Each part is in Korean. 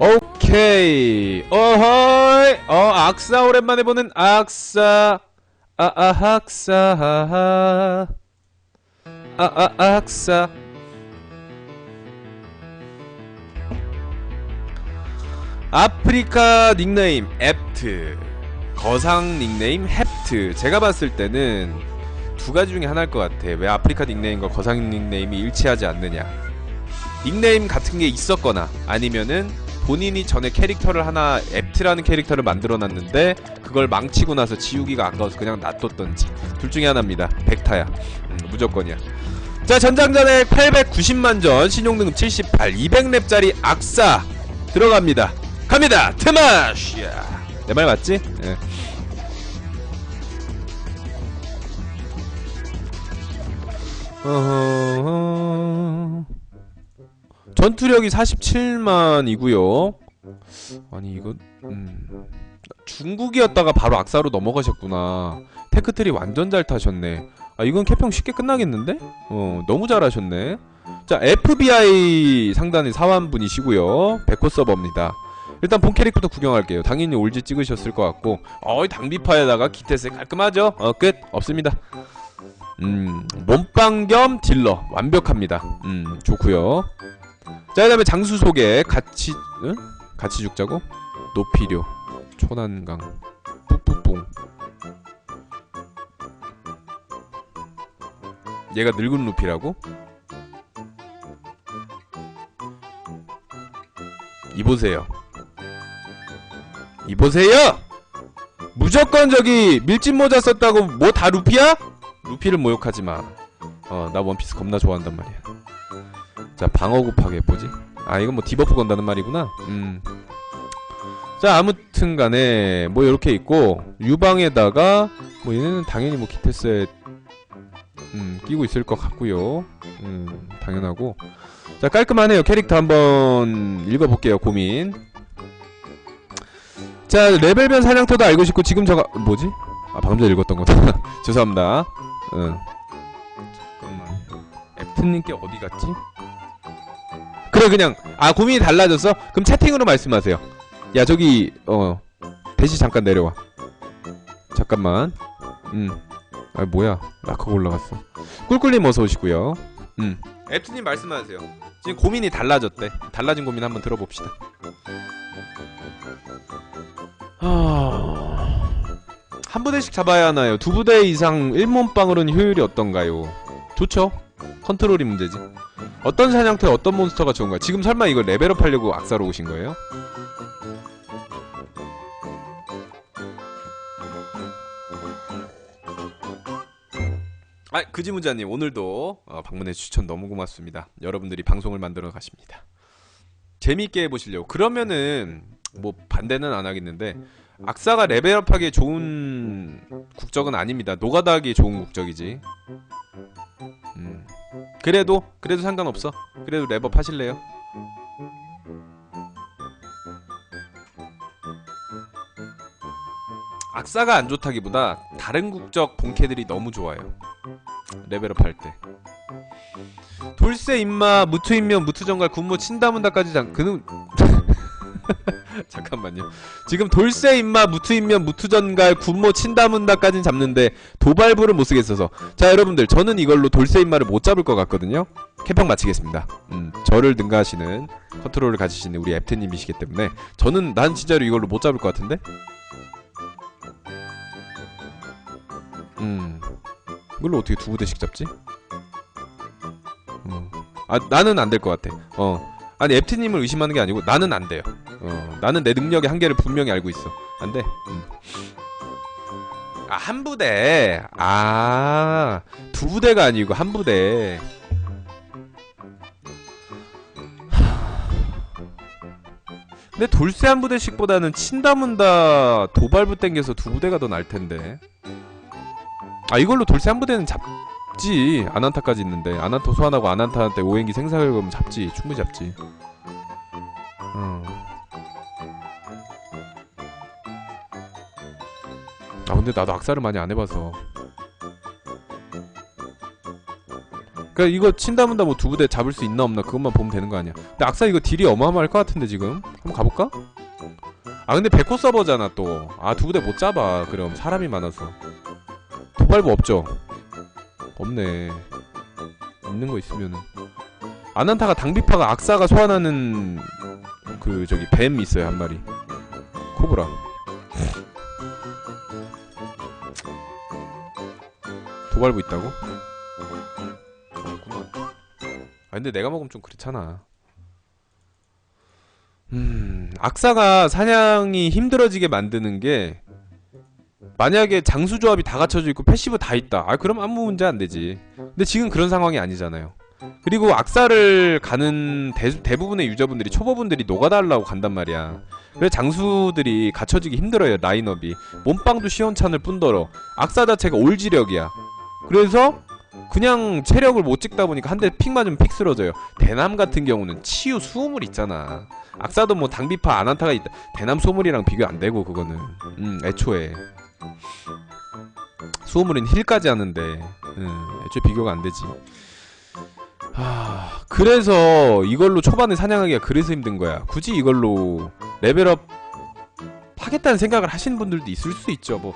오케이. 어허이. 어 악사 오랜만에 보는 악사. 아아 학사. 아아 악사 아프리카 닉네임 앱트 거상 닉네임 헵트. 제가 봤을 때는 두 가지 중에 하나일 것 같아. 왜 아프리카 닉네임과 거상 닉네임이 일치하지 않느냐. 닉네임 같은 게 있었거나 아니면은 본인이 전에 캐릭터를 하나 앱트라는 캐릭터를 만들어놨는데 그걸 망치고 나서 지우기가 아까워서 그냥 놔뒀던지 둘 중에 하나입니다. 백타야. 음, 무조건이야. 자 전장전에 890만 전 신용등급 78 200렙짜리 악사 들어갑니다 갑니다 트마시야 내말 맞지? 예. 어허... 전투력이 47만이고요. 아니 이거 음... 중국이었다가 바로 악사로 넘어가셨구나. 테크트리 완전 잘 타셨네. 아 이건 캐평 쉽게 끝나겠는데? 어 너무 잘하셨네. 자 FBI 상단의 사완분이시고요. 백호 서버입니다. 일단 본 캐릭부터 구경할게요. 당연히 올지 찍으셨을 것 같고, 어이 당비파에다가 기태세 깔끔하죠? 어 끝 없습니다. 음 몸빵 겸 딜러 완벽합니다. 음 좋고요. 자 그 다음에 장수 소개 같이 응? 같이 죽자고 노피료 초난강 뿡뿡뿡 얘가 늙은 루피라고? 이보세요 이보세요 무조건 저기 밀짚 모자 썼다고 뭐 다 루피야? 루피를 모욕하지 마. 어, 나 원피스 겁나 좋아한단 말이야. 자, 방어 곱하기 뭐지? 아, 이건 뭐 디버프 건다는 말이구나. 음. 자, 아무튼 간에 뭐 이렇게 있고 유방에다가 뭐 얘네는 당연히 뭐 기테스에 음, 끼고 있을 것 같고요. 음, 당연하고. 자, 깔끔하네요. 캐릭터 한번 읽어 볼게요. 고민. 자, 레벨별 사냥터도 알고 싶고 지금 저가 뭐지? 아, 방금 전에 읽었던 거다. 죄송합니다. 응. 잠깐만. 애프님께 어디 갔지? 그래 그냥 아 고민이 달라졌어? 그럼 채팅으로 말씀하세요. 야 저기 어 대시 잠깐 내려와. 잠깐만. 음. 아 뭐야 라커가 올라갔어. 꿀꿀님 어서 오시고요. 음. 애프님 말씀하세요. 지금 고민이 달라졌대. 달라진 고민 한번 들어봅시다. 하... 한 부대씩 잡아야 하나요? 두 부대 이상 1몸빵으로는 효율이 어떤가요? 좋죠. 컨트롤이 문제지. 어떤 사냥터에 어떤 몬스터가 좋은가요? 지금 설마 이걸 레벨업 하려고 악사로 오신 거예요? 아, 그지무자님 오늘도 어, 방문해 추천 너무 고맙습니다. 여러분들이 방송을 만들어 가십니다. 재미있게 해보시려고. 그러면은 뭐 반대는 안 하겠는데 악사가 레벨업하기에 좋은 국적은 아닙니다. 노가다 하기에 좋은 국적이지. 음. 그래도 그래도 상관없어. 그래도 랩업 하실래요? 악사가 안 좋다기보다 다른 국적 본캐들이 너무 좋아요. 레벨업 할 때. 돌쇠 임마 무투인면 무투정갈 군무 친다문다까지 장 그는 잠깐만요. 지금 돌쇠 임마 무투인면 무투전갈 군모 친다문다까진 잡는데 도발부를 못 쓰겠어서 자 여러분들 저는 이걸로 돌쇠 임마를 못 잡을 것 같거든요. 캐평 마치겠습니다. 음 저를 능가하시는 컨트롤을 가지시는 우리 앱트님이시기 때문에 저는 난 진짜로 이걸로 못 잡을 것 같은데. 음 이걸로 어떻게 두 부대씩 잡지? 음. 아 나는 안 될 것 같아. 어 아니 앱트님을 의심하는 게 아니고 나는 안 돼요. 어, 나는 내 능력의 한계를 분명히 알고 있어. 안 돼. 음. 아, 한 부대. 아, 두 부대가 아니고 한 부대. 하... 근데 돌쇠 한 부대씩보다는 친다문다 도발부 땡겨서 두 부대가 더 날 텐데. 아 이걸로 돌쇠 한 부대는 잡지. 아난타까지 있는데. 아난타 소환하고 아난타한테 오행기 생사결금 잡지. 충분히 잡지. 음. 아 근데 나도 악사를 많이 안 해봐서. 그니까 이거 친다문다 뭐 두 부대 잡을 수 있나 없나 그것만 보면 되는 거 아니야. 근데 악사 이거 딜이 어마어마할 것 같은데 지금? 한번 가볼까? 아 근데 백호 서버잖아 또 아 두 부대 못 잡아. 그럼 사람이 많아서. 도발부 없죠? 없네. 있는 거 있으면은. 아난타가 당비파가 악사가 소환하는 그 저기 뱀 있어요 한 마리. 코브라. 도발부 있다고? 아 근데 내가 먹으면 좀 그렇잖아. 음 악사가 사냥이 힘들어지게 만드는 게 만약에 장수 조합이 다 갖춰져 있고 패시브 다 있다. 아 그럼 아무 문제 안 되지. 근데 지금 그런 상황이 아니잖아요. 그리고 악사를 가는 대, 대부분의 유저분들이 초보분들이 노가다하려고 간단 말이야. 그래서 장수들이 갖춰지기 힘들어요 라인업이. 몸빵도 시원찮을 뿐더러 악사 자체가 올지력이야. 그래서 그냥 체력을 못 찍다 보니까 한 대 픽 맞으면 픽 쓰러져요. 대남 같은 경우는 치유 수호물 있잖아. 악사도 뭐 당비파 아난타가 있다. 대남 소물이랑 비교 안 되고 그거는. 음 애초에 수호물은 힐까지 하는데 음, 애초에 비교가 안 되지. 하... 그래서 이걸로 초반에 사냥하기가 그래서 힘든 거야. 굳이 이걸로 레벨업 하겠다는 생각을 하시는 분들도 있을 수 있죠. 뭐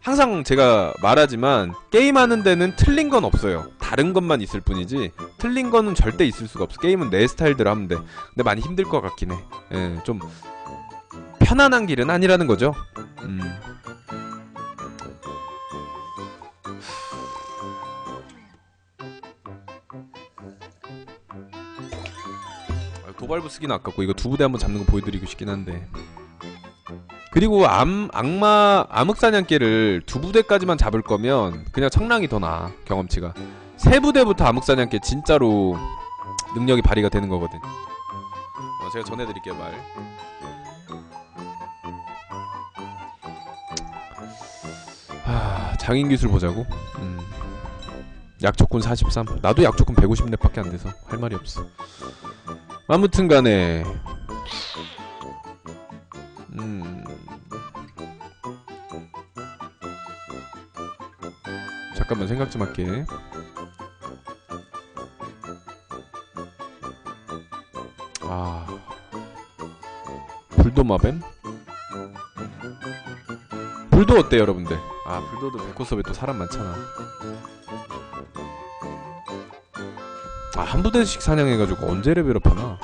항상 제가 말하지만 게임하는 데는 틀린 건 없어요. 다른 것만 있을 뿐이지 틀린 거는 절대 있을 수가 없어. 게임은 내 스타일대로 하면 돼. 근데 많이 힘들 것 같긴 해. 예, 좀 편안한 길은 아니라는 거죠. 음. 도발부 쓰기는 아깝고 이거 두 부대 한번 잡는 거 보여드리고 싶긴 한데. 그리고 암, 악마 암흑사냥개를 두 부대까지만 잡을 거면 그냥 청랑이 더 나아 경험치가. 세 부대부터 암흑사냥개 진짜로 능력이 발휘가 되는 거거든. 어, 제가 전해드릴게요 말. 하, 장인기술 보자고? 음. 약조건 43 나도 약조건 150렙밖에 안 돼서 할 말이 없어 아무튼 간에 음. 잠깐만 생각 좀 할게. 아. 불도 마뱀? 불도 어때 여러분들? 아 불도도 백호섭에 또 사람 많잖아. 아 한 부대씩 사냥해가지고 언제 레벨업 하나?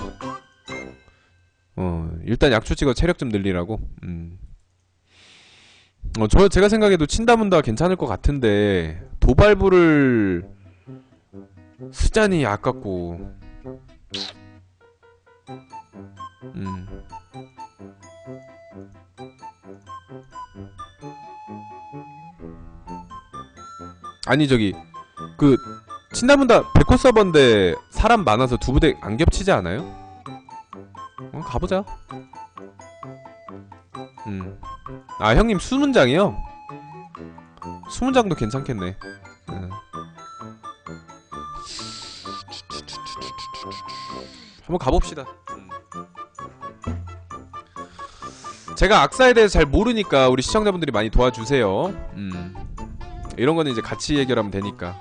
어 일단 약초 찍어 체력 좀 늘리라고. 음. 어, 저 제가 생각해도 친다문다 괜찮을 것 같은데 도발부를 쓰자니 아깝고. 음. 아니 저기 그 친다문다 백호 서버인데 사람 많아서 두 부대 안 겹치지 않아요? 어, 가보자. 음. 아 형님 수문장이요? 수문장도 괜찮겠네. 음. 한번 가봅시다. 음. 제가 악사에 대해서 잘 모르니까 우리 시청자분들이 많이 도와주세요. 음. 이런 거는 이제 같이 해결하면 되니까.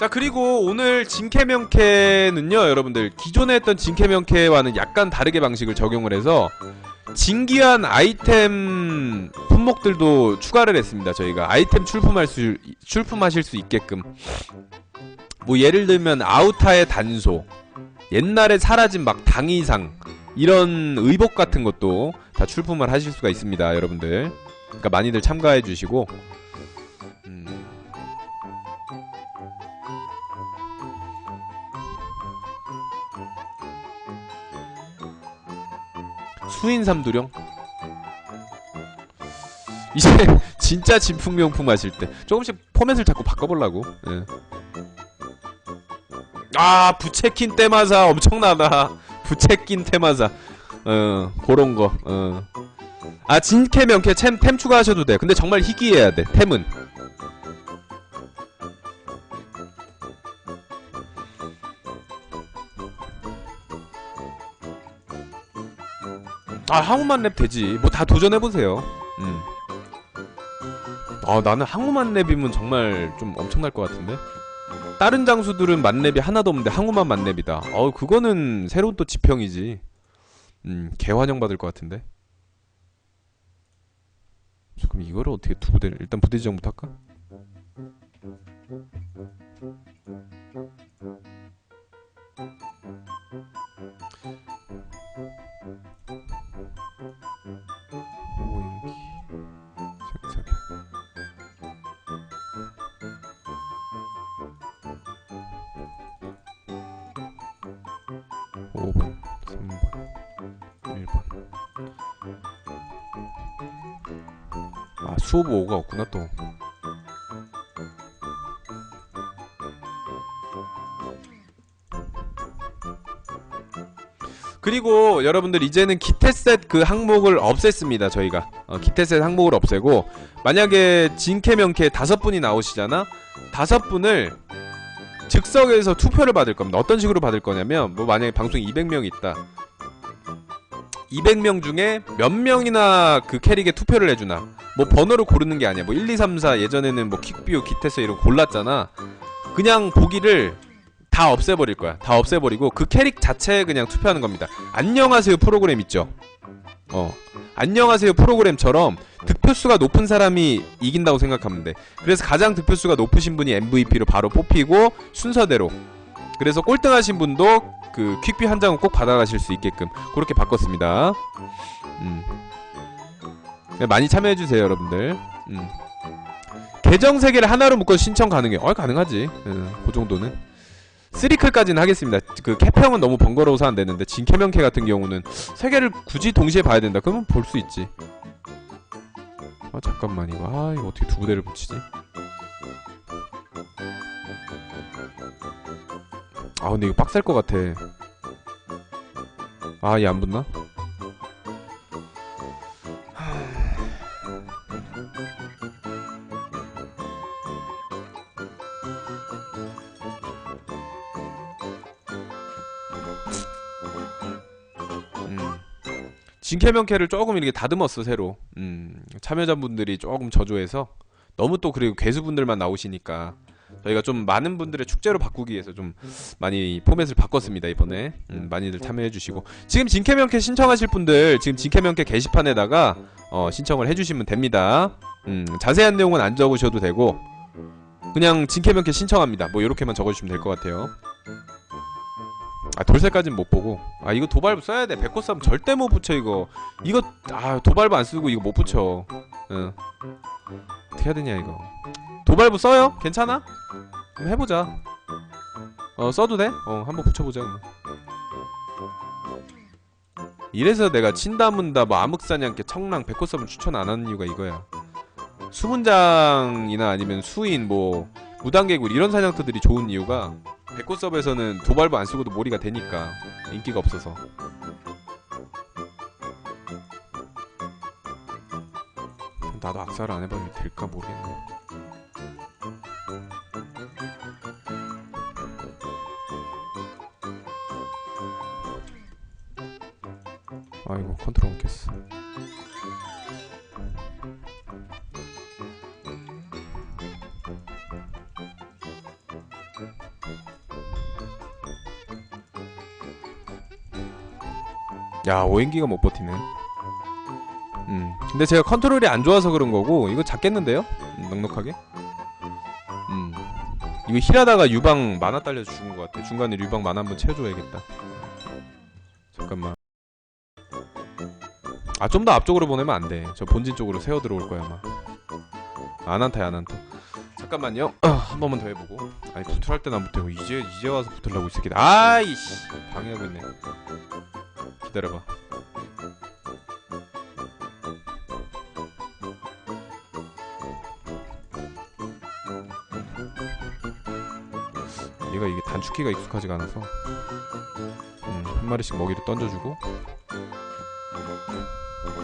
자 그리고 오늘 진캐명캐는요 여러분들. 기존에 했던 진캐명캐와는 약간 다르게 방식을 적용을 해서 진기한 아이템 품목들도 추가를 했습니다 저희가. 아이템 출품할 수 출품하실 수 있게끔. 뭐 예를 들면 아우타의 단소 옛날에 사라진 막 당이상 이런 의복 같은 것도 다 출품을 하실 수가 있습니다 여러분들. 그러니까 많이들 참가해 주시고 수인 삼두령? 이제 진짜 진품명품 하실 때 조금씩 포맷을 자꾸 바꿔보려고. 예. 아 부채낀 때마사 엄청나다. 부채낀 테마사. 어 그런거. 어. 아 진캐 명캐 템, 템 추가하셔도 돼 근데 정말 희귀해야 돼 템은 아 항우만 랩 되지. 뭐 다 도전해보세요. 음. 아 나는 항우만 랩이면 정말 좀 엄청날 것 같은데? 다른 장수들은 만렙이 하나도 없는데 항우만 만렙이다. 어 그거는 새로운 또 지평이지. 음 개환영 받을 것 같은데? 그럼 이거를 어떻게 두 부대를 일단 부대 지정부터 할까? 5번 3번 1번 아 수호부 5가 없구나 또 그리고 여러분들 이제는 기태셋 그 항목을 없앴습니다 저희가. 어, 기태셋 항목을 없애고 만약에 진캐 명캐 다섯 분이 나오시잖아? 다섯 분을 즉석에서 투표를 받을 겁니다. 어떤 식으로 받을 거냐면 뭐 만약에 방송에 200명이 있다. 200명 중에 몇 명이나 그 캐릭에 투표를 해주나? 뭐 번호를 고르는 게 아니야. 뭐 1, 2, 3, 4 예전에는 뭐 킥뷰, 기태스 이런 거 골랐잖아. 그냥 보기를 다 없애버릴 거야. 다 없애버리고 그 캐릭 자체에 그냥 투표하는 겁니다. 안녕하세요 프로그램 있죠? 어. 안녕하세요 프로그램처럼 득표수가 높은 사람이 이긴다고 생각하면 돼. 그래서 가장 득표수가 높으신 분이 MVP로 바로 뽑히고 순서대로. 그래서 꼴등하신 분도 그 퀵뷰 한 장은 꼭 받아가실 수 있게끔 그렇게 바꿨습니다. 음. 네, 많이 참여해주세요 여러분들. 음. 계정 3개를 하나로 묶어 신청 가능해. 어 가능하지. 음, 그 정도는 쓰리클까지는 하겠습니다. 그 캐평은 너무 번거로워서 안 되는데 진캐명캐 같은 경우는 3개를 굳이 동시에 봐야 된다. 그러면 볼 수 있지. 아 잠깐만. 이거 아 이거 어떻게 두 부대를 붙이지? 아 근데 이거 빡셀 것 같아. 아 얘 안 붙나? 진캐명캐를 조금 이렇게 다듬었어 새로. 음, 참여자분들이 조금 저조해서. 너무 또 그리고 괴수분들만 나오시니까 저희가 좀 많은 분들의 축제로 바꾸기 위해서 좀 많이 포맷을 바꿨습니다 이번에. 음, 많이들 참여해주시고. 지금 진캐명캐 신청하실 분들 지금 진캐명캐 게시판에다가 어, 신청을 해주시면 됩니다. 음, 자세한 내용은 안 적으셔도 되고 그냥 진캐명캐 신청합니다. 뭐 이렇게만 적어주시면 될 것 같아요 아 돌쇠까진 못 보고 아 이거 도발부 써야 돼 백호 싸움 절대 못 붙여 이거 이거 아 도발부 안 쓰고 이거 못 붙여 응 어떻게 해야 되냐 이거 도발부 써요? 괜찮아? 한번 해보자 어 써도 돼? 어 한번 붙여보자 그럼. 이래서 내가 친다문다 뭐 암흑사냥개 청랑 백호섬을 추천 안 하는 이유가 이거야 수문장이나 아니면 수인 뭐 무단개굴 이런 사냥터들이 좋은 이유가 백호섭에서는 도발부 안 쓰고도 몰이가 되니까 인기가 없어서. 나도 악사를 안 해봐도 될까 모르겠네. 아이고 컨트롤 못 켰어 야 오행기가 못 버티네. 음 근데 제가 컨트롤이 안 좋아서 그런 거고 이거 잡겠는데요? 음, 넉넉하게? 음 이거 힐하다가 유방 만화 딸려서 죽은 것 같아. 중간에 유방 만화 한번 채워줘야겠다. 잠깐만. 아 좀 더 앞쪽으로 보내면 안 돼 저 본진 쪽으로 세워 들어올 거야 아마. 안 한타야 안 한타. 잠깐만요. 아, 한 번만 더 해보고. 아니 구출할 안 붙고 이제 이제 와서 붙으려고 이 새끼들. 아이씨! 방해하고 있네 기다려봐. 얘가 이게 단축키가 익숙하지가 않아서. 음, 한 마리씩 먹이를 던져주고.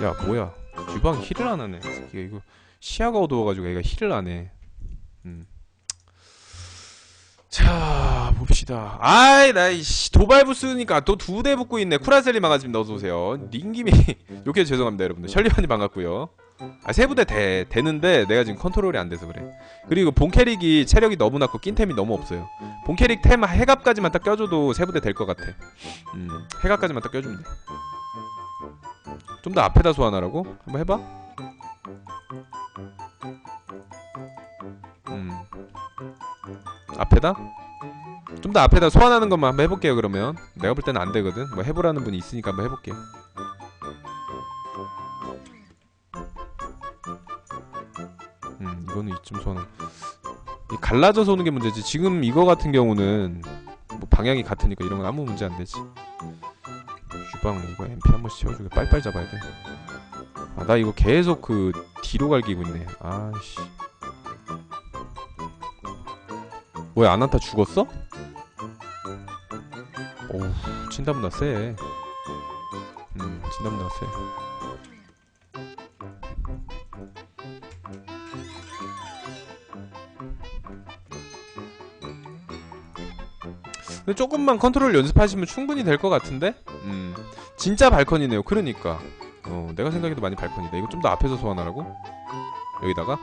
야 뭐야. 주방 힐을 안 하네. 이거 시야가 어두워가지고 얘가 힐을 안 해. 음. 자 봅시다. 아이, 나이씨, 도발부 쓰니까 또 두 대 붙고 있네. 쿠라셀리 반갑습니다. 어서오세요. 닌김이, 욕해 죄송합니다, 여러분들. 셜리반이 반갑고요. 아, 세 부대 돼, 되는데 내가 지금 컨트롤이 안 돼서 그래. 그리고 본 캐릭이 체력이 너무 낮고 낀템이 너무 없어요. 본 캐릭 템 해갑까지만 딱 껴줘도 세 부대 될 것 같아. 음, 해갑까지만 딱 껴주면 돼. 좀 더 앞에다 소환하라고? 한번 해봐. 앞에다? 좀 더 앞에다 소환하는 것만 한번 해볼게요 그러면. 내가 볼 때는 안 되거든. 뭐 해보라는 분이 있으니까 한번 해볼게요. 음 이거는 이쯤 소환. 이 갈라져서 오는 게 문제지. 지금 이거 같은 경우는 뭐 방향이 같으니까 이런 건 아무 문제 안 되지. 주방 이거 MP 한 번씩 채워주게. 빨빨 잡아야 돼아나 이거 계속 그 뒤로 갈기고 있네. 아씨 뭐야 아난타 죽었어? 오우 진담나 세. 음 진담나 세. 근데 조금만 컨트롤 연습하시면 충분히 될 것 같은데? 음 진짜 발컨이네요. 그러니까 어 내가 생각해도 많이 발컨이다. 이거 좀 더 앞에서 소환하라고? 여기다가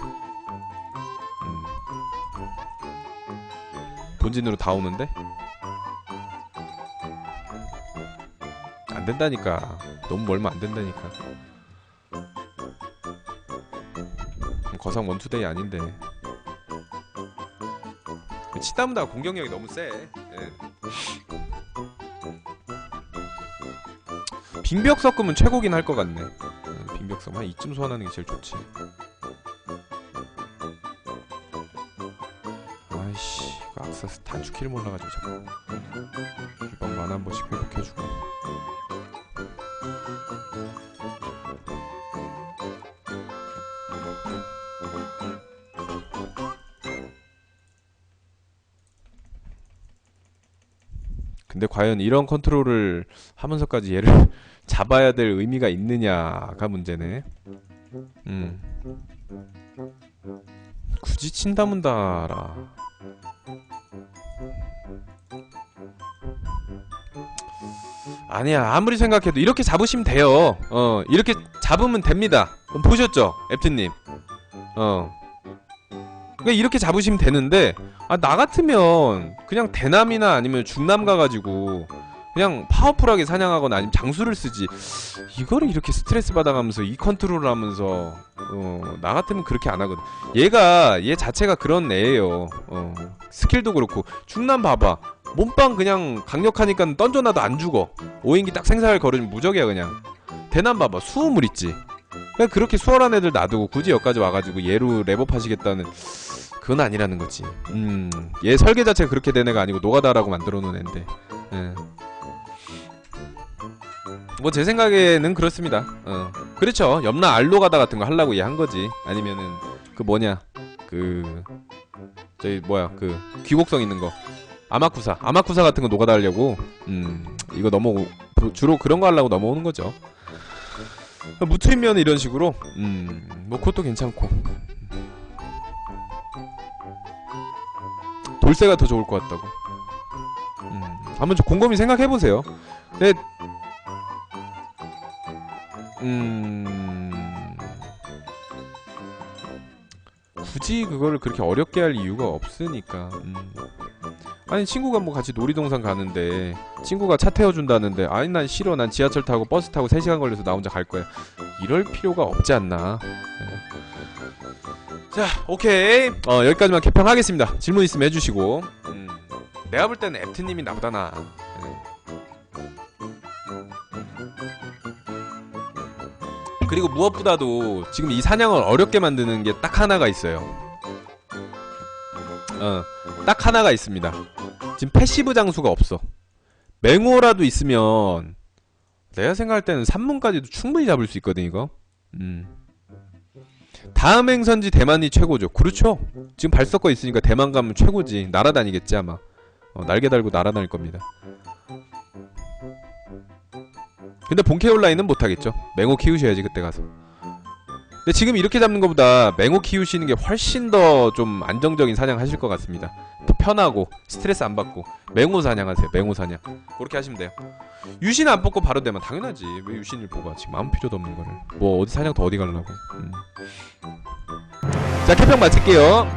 본진으로 다 오는데? 안 된다니까. 너무 멀면 안 된다니까. 거상 원투데이 아닌데. 치다무다 공격력이 너무 세. 예. 빙벽 섞으면 최고긴 할 것 같네. 음, 빙벽 섞으면 한 이쯤 소환하는 게 제일 좋지. 그 악사스 단축키를 몰라가지고 자꾸 주방 만화 한 번씩 회복해주고. 근데 과연 이런 컨트롤을 하면서까지 얘를 잡아야 될 의미가 있느냐가 문제네. 음. 굳이 친다문다라. 아니야 아무리 생각해도 이렇게 잡으시면 돼요. 어 이렇게 잡으면 됩니다. 보셨죠, 앱트님? 어. 그러니까 이렇게 잡으시면 되는데 아 나 같으면 그냥 대남이나 아니면 중남 가가지고 그냥 파워풀하게 사냥하거나 아니면 장수를 쓰지 이거를 이렇게 스트레스 받아가면서 이 컨트롤을 하면서 어, 나 같으면 그렇게 안 하거든 얘가 얘 자체가 그런 애예요 어, 스킬도 그렇고 중남 봐봐 몸빵 그냥 강력하니까 던져놔도 안 죽어 오인기 딱 생사를 걸으면 무적이야 그냥 대남 봐봐 수호물 있지 그냥 그렇게 수월한 애들 놔두고 굳이 여기까지 와가지고 얘로 랩업 하시겠다는 그건 아니라는 거지. 음, 얘 설계 자체가 그렇게 된 애가 아니고 노가다라고 만들어 놓은 애인데. 예. 뭐제 생각에는 그렇습니다. 어. 그렇죠. 염라 알로가다 같은 거 하려고 얘 한 거지. 아니면은 그 뭐냐 그 저기 뭐야 그 귀곡성 있는 거 아마쿠사 아마쿠사 같은 거 하려고 음 이거 넘어 주로 그런 거 하려고 넘어오는 거죠. 무트면 이런 식으로 음뭐 그것도 괜찮고 돌쇠가 더 좋을 것 같다고. 음, 한번 좀 곰곰이 생각해 보세요. 근데 음 굳이 그거를 그렇게 어렵게 할 이유가 없으니까. 음. 아니 친구가 뭐 같이 놀이동산 가는데 친구가 차 태워준다는데 아니 난 싫어. 난 지하철 타고 버스 타고 3시간 걸려서 나 혼자 갈 거야. 이럴 필요가 없지 않나? 네. 자 오케이. 어 여기까지만 개평하겠습니다. 질문 있으면 해주시고. 음, 내가 볼 때는 앱트님이 나보다 나. 그리고 무엇보다도 지금 이 사냥을 어렵게 만드는 게 딱 하나가 있어요. 어 딱 하나가 있습니다 지금 패시브 장수가 없어 맹호라도 있으면 내가 생각할 때는 3문까지도 충분히 잡을 수 있거든 이거 음 다음 행선지 대만이 최고죠. 그렇죠. 지금 발석거 있으니까 대만 가면 최고지. 날아다니겠지 아마. 어, 날개 달고 날아다닐 겁니다. 근데 본캐 온라인은 못하겠죠. 맹호 키우셔야지 그때 가서. 근데 지금 이렇게 잡는 것보다 맹호 키우시는 게 훨씬 더 좀 안정적인 사냥 하실 것 같습니다. 편하고 스트레스 안 받고 맹호 사냥하세요. 맹호 사냥. 그렇게 하시면 돼요. 유신 안 뽑고 바로 되면 당연하지. 왜 유신을 뽑아? 지금 아무 필요도 없는 거를. 뭐 어디 사냥 더 어디 가려고. 음. 자, 캐평 마칠게요.